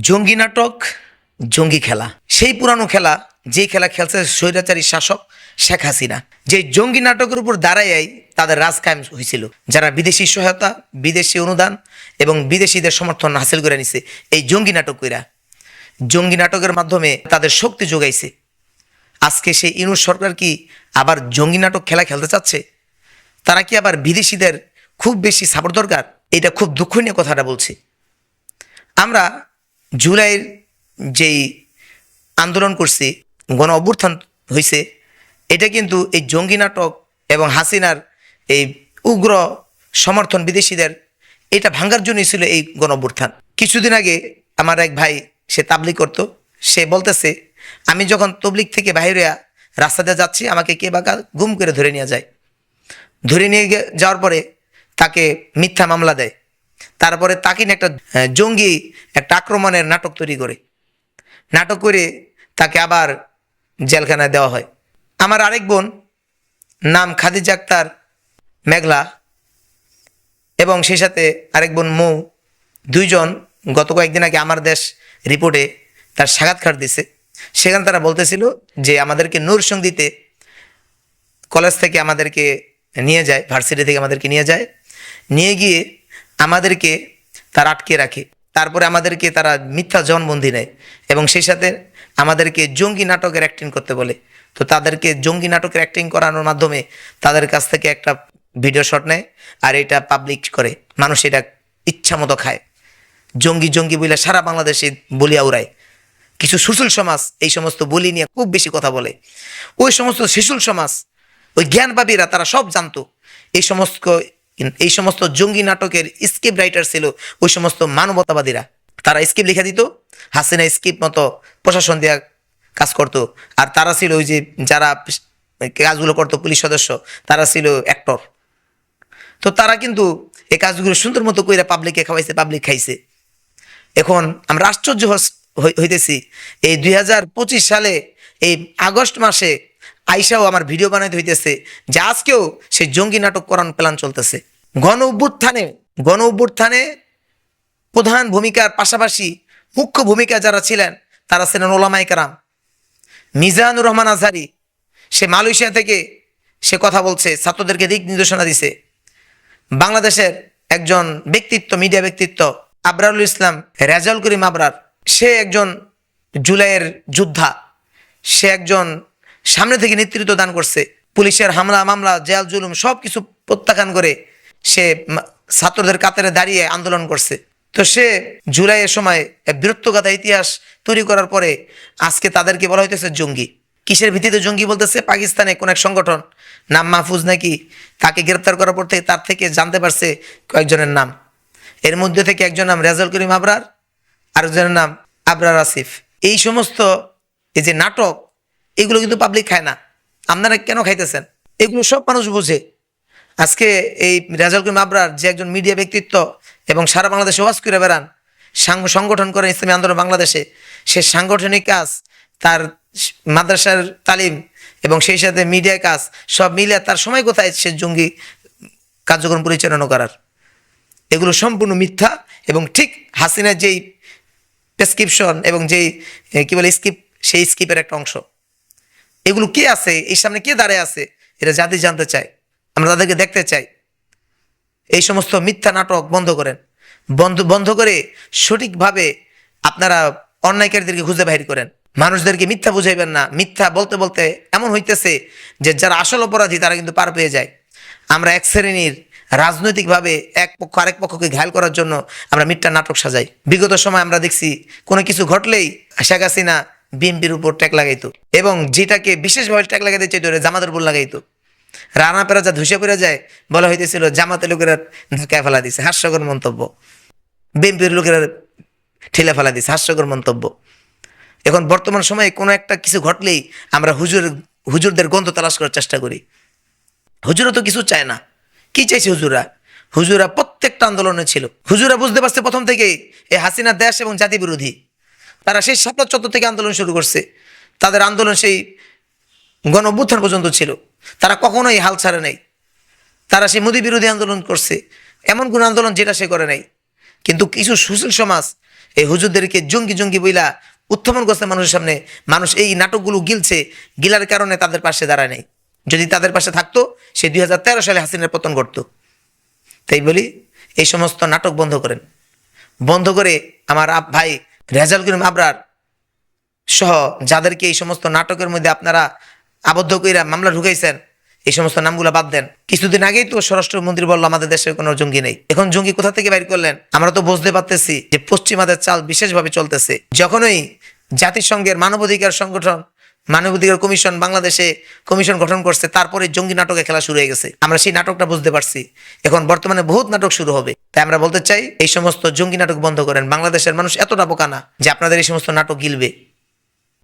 জঙ্গি নাটক, জঙ্গি খেলা। সেই পুরানো খেলা, যে খেলা খেলছে স্বৈরাচারী শাসক শেখ হাসিনা। যে জঙ্গি নাটকের উপর দাঁড়াইয়াই তাদের রাজ কায়েম হয়েছিল যারা বিদেশি সহায়তা, বিদেশি অনুদান এবং বিদেশিদের সমর্থন হাসিল করে নিছে, এই জঙ্গি নাটক কইরা জঙ্গি নাটকের মাধ্যমে তাদের শক্তি যোগাইছে। আজকে সেই ইনুস সরকার কি আবার জঙ্গি নাটক খেলা খেলতে চাচ্ছে? তারা কি আবার বিদেশিদের খুব বেশি সাপোর্ট দরকার? এটা খুব দুঃখনীয় কথাটা বলছি। আমরা জুলাইয়ের যেই আন্দোলন করছি, গণ অভ্যুত্থান হয়েছে এটা কিন্তু এই জঙ্গি নাটক এবং হাসিনার এই উগ্র সমর্থন বিদেশিদের, এটা ভাঙ্গার জন্যই ছিল এই গণ অভ্যুত্থান। কিছুদিন আগে আমার এক ভাই, সে তাবলিক করতো, সে বলতেছে, আমি যখন তবলিক থেকে বাইরে রাস্তাতে যাচ্ছি, আমাকে কে বাঁকা গুম করে ধরে নিয়ে যায়। ধরে নিয়ে যাওয়ার পরে তাকে মিথ্যা মামলা দেয়। তারপরে তাকে একটা জঙ্গি একটা আক্রমণের নাটক তৈরি করে। নাটক করে তাকে আবার জেলখানায় দেওয়া হয়। আমার আরেক বোন নাম খাদিজা আক্তার মেঘলা এবং সেই সাথে আরেক বোন মৌ, দুইজন গত কয়েকদিন আগে আমার দেশ রিপোর্টে তার সাক্ষাৎকার দিছে। সেখানে তারা বলতেছিল যে আমাদেরকে নূর সঙ্গীতে কলেজ থেকে আমাদেরকে নিয়ে যায়, ভার্সিটি থেকে আমাদেরকে নিয়ে যায়। নিয়ে গিয়ে আমাদেরকে তারা আটকে রাখে। তারপরে আমাদেরকে তারা মিথ্যা জনবন্দি নেয় এবং সেই সাথে আমাদেরকে জঙ্গি নাটকের অ্যাক্টিং করতে বলে। তো তাদেরকে জঙ্গি নাটকের অ্যাক্টিং করানোর মাধ্যমে তাদের কাছ থেকে একটা ভিডিও শট নেয় আর এটা পাবলিক করে। মানুষ এটা ইচ্ছা মতো খায়। জঙ্গি জঙ্গি বলে সারা বাংলাদেশে বলিয়া উড়ায়। কিছু সুশীল সমাজ এই সমস্ত বলি নিয়ে খুব বেশি কথা বলে। ওই সমস্ত শিশুল সমাজ, ওই জ্ঞানবাবীরা তারা সব জানতো। এই সমস্ত এই সমস্ত জঙ্গি নাটকের স্ক্রিপ্ট রাইটার ছিল ওই সমস্ত মানবতাবাদীরা। তারা স্ক্রিপ্ট লিখে দিত, হাসিনা স্ক্রিপ্ট মতো প্রশাসন দেওয়া কাজ করতো। আর তারা ছিল ওই যে যারা কাজগুলো করতো পুলিশ সদস্য, তারা ছিল অ্যাক্টর তো তারা কিন্তু এই কাজগুলো সুন্দর মতো কইরা পাবলিককে খাওয়াইছে পাবলিক খাইছে। এখন আমরা আশ্চর্য হইতেছি, এই দুই হাজার পঁচিশ সালে এই আগস্ট মাসে আইসাও আমার ভিডিও বানাইতে হইতেছে। যে আজকেও সে জঙ্গি নাটক করান প্ল্যান চলতেছে। গণ অভ্যুত্থানে গণ অভ্যুত্থানে প্রধান ভূমিকার পাশাপাশি মুখ্য ভূমিকা যারা ছিলেন, তারা ছিলেন ওলামাই কারাম। মিজানুর রহমান আজহারি, সে মালয়েশিয়া থেকে সে কথা বলছে, ছাত্রদেরকে দিক নির্দেশনা দিছে। বাংলাদেশের একজন ব্যক্তিত্ব, মিডিয়া ব্যক্তিত্ব, আবরারুল ইসলাম রেজাউল করিম আবরার। সে একজন জুলাইয়ের যোদ্ধা। সে একজন সামনে থেকে নেতৃত্ব দান করছে। পুলিশের হামলা, মামলা, জেল, জুলুম সব কিছু প্রত্যাখ্যান করে সে ছাত্রদের কাতারে দাঁড়িয়ে আন্দোলন করছে। তো সে জুলাইয়ের সময় বীরত্বগাথা ইতিহাস তৈরি করার পরে আজকে তাদেরকে বলা হইতেছে জঙ্গি। কিসের ভিত্তিতে জঙ্গি বলতেছে? পাকিস্তানে কোন এক সংগঠন, নাম মাহফুজ নাকি, তাকে গ্রেপ্তার করার পর থেকে তার থেকে জানতে পারছে কয়েকজনের নাম। এর মধ্যে থেকে একজন নাম রেজাল করিম আবরার, আরেকজনের নাম আবরার আসিফ। এই সমস্ত এই যে নাটক এগুলো কিন্তু পাবলিক খায় না। আপনারা কেন খাইতেছেন? এগুলো সব মানুষ বোঝে। আজকে এই রেজাল করিম আবরার যে একজন মিডিয়া ব্যক্তিত্ব এবং সারা বাংলাদেশে ওয়াজ করে বেড়ান সংগঠন করেন ইসলামী আন্দোলন বাংলাদেশে, সে সাংগঠনিক কাজ, তার মাদ্রাসার তালিম এবং সেই সাথে মিডিয়া কাজ, সব মিলে তার সময় কোথায় সে জঙ্গি কার্যক্রম পরিচালনা করার? এগুলো সম্পূর্ণ মিথ্যা এবং ঠিক হাসিনার যেই প্রেসক্রিপশন এবং যেই, কি বলে স্কিপ সেই স্কিপের একটা অংশ। এগুলো কে আছে? এই সামনে কে দাঁড়ায় আছে? এটা জাতি জানতে চায়। আমরা তাদেরকে দেখতে চাই। এই সমস্ত মিথ্যা নাটক বন্ধ করেন। বন্ধ বন্ধ করে সঠিকভাবে আপনারা অন্যায়কারীদেরকে খুঁজে বাহির করেন। মানুষদেরকে মিথ্যা বুঝাইবেন না। মিথ্যা বলতে বলতে এমন হইতেছে যে যারা আসল অপরাধী, তারা কিন্তু পার পেয়ে যায়। আমরা এক শ্রেণির রাজনৈতিকভাবে এক পক্ষ, আরেক পক্ষকে ঘায়ল করার জন্য আমরা মিথ্যা নাটক সাজাই। বিগত সময় আমরা দেখছি কোনো কিছু ঘটলেই শেখ হাসিনা বিএনপির উপর ট্যাগ লাগাইতো। এবং যেটাকে বিশেষভাবে ট্যাগ লাগাইতে চাইতো জামাতের উপর লাগাইতো। রানা পেরা যা ধুসে পড়ে যায়, বলা হইতেছিল জামাতের লোকেরা ঢাকায় ফেলা দিছে, হাস্যকর মন্তব্য। বিএনপির লোকেরা ঠেলে ফেলা দিছে, হাস্যকর মন্তব্য। এখন বর্তমান সময়ে কোনো একটা কিছু ঘটলেই আমরা হুজুর হুজুরদের গন্ধ তালাশ করার চেষ্টা করি। হুজুরা তো কিছু চায় না। কি চাইছে হুজুরা হুজুরা প্রত্যেকটা আন্দোলনে ছিল। হুজুরা বুঝতে পারছে প্রথম থেকেই এই হাসিনা দেশ এবং জাতি বিরোধী তারা সেই সাপলা চত্বর থেকে আন্দোলন শুরু করছে। তাদের আন্দোলন সেই গণ পর্যন্ত ছিল। তারা কখনোই হাল ছাড়ে নাই। তারা সেই মোদী বিরোধী আন্দোলন করছে। এমন কোন আন্দোলন যেটা সে করে নাই। কিন্তু কিছু সুশীল সমাজ এই হুজুরদেরকে জঙ্গি জঙ্গি বইলা উত্থাপন করছে মানুষের সামনে। মানুষ এই নাটকগুলো গিলছে। গিলার কারণে তাদের পাশে দাঁড়ায় নাই। যদি তাদের পাশে থাকতো, সে দুই হাজার তেরো সালে হাসিনের পতন করতো তাই বলি, এই সমস্ত নাটক বন্ধ করেন। বন্ধ করে আমার আপ- ভাই রেজাল করিম আবরার? সহ যাদেরকে এই সমস্ত নাটকের মধ্যে আপনারা আবদ্ধ কইরা মামলা ঢুকাইছেন, এই সমস্ত নামগুলো বাদ দেন। কিছুদিন আগেই তো স্বরাষ্ট্রমন্ত্রী বলল, আমাদের দেশে কোনো জঙ্গি নেই। এখন জঙ্গি কোথা থেকে বাইর করলেন? আমরা তো বুঝতে পারতেছি যে পশ্চিমাদের চাল বিশেষভাবে চলতেছে। যখনই জাতিসংঘের মানবাধিকার সংগঠন মানবাধিকার কমিশন বাংলাদেশে কমিশন গঠন করছে, তারপরে জঙ্গি নাটকে খেলা শুরু হয়ে গেছে। আমরা সেই নাটকটা বুঝতে পারছি। এখন বর্তমানে বহুত নাটক শুরু হবে। তাই আমরা বলতে চাই, এই সমস্ত জঙ্গি নাটক বন্ধ করেন। বাংলাদেশের মানুষ এতটা বোকা না যে আপনাদের এই সমস্ত নাটক গিলবে।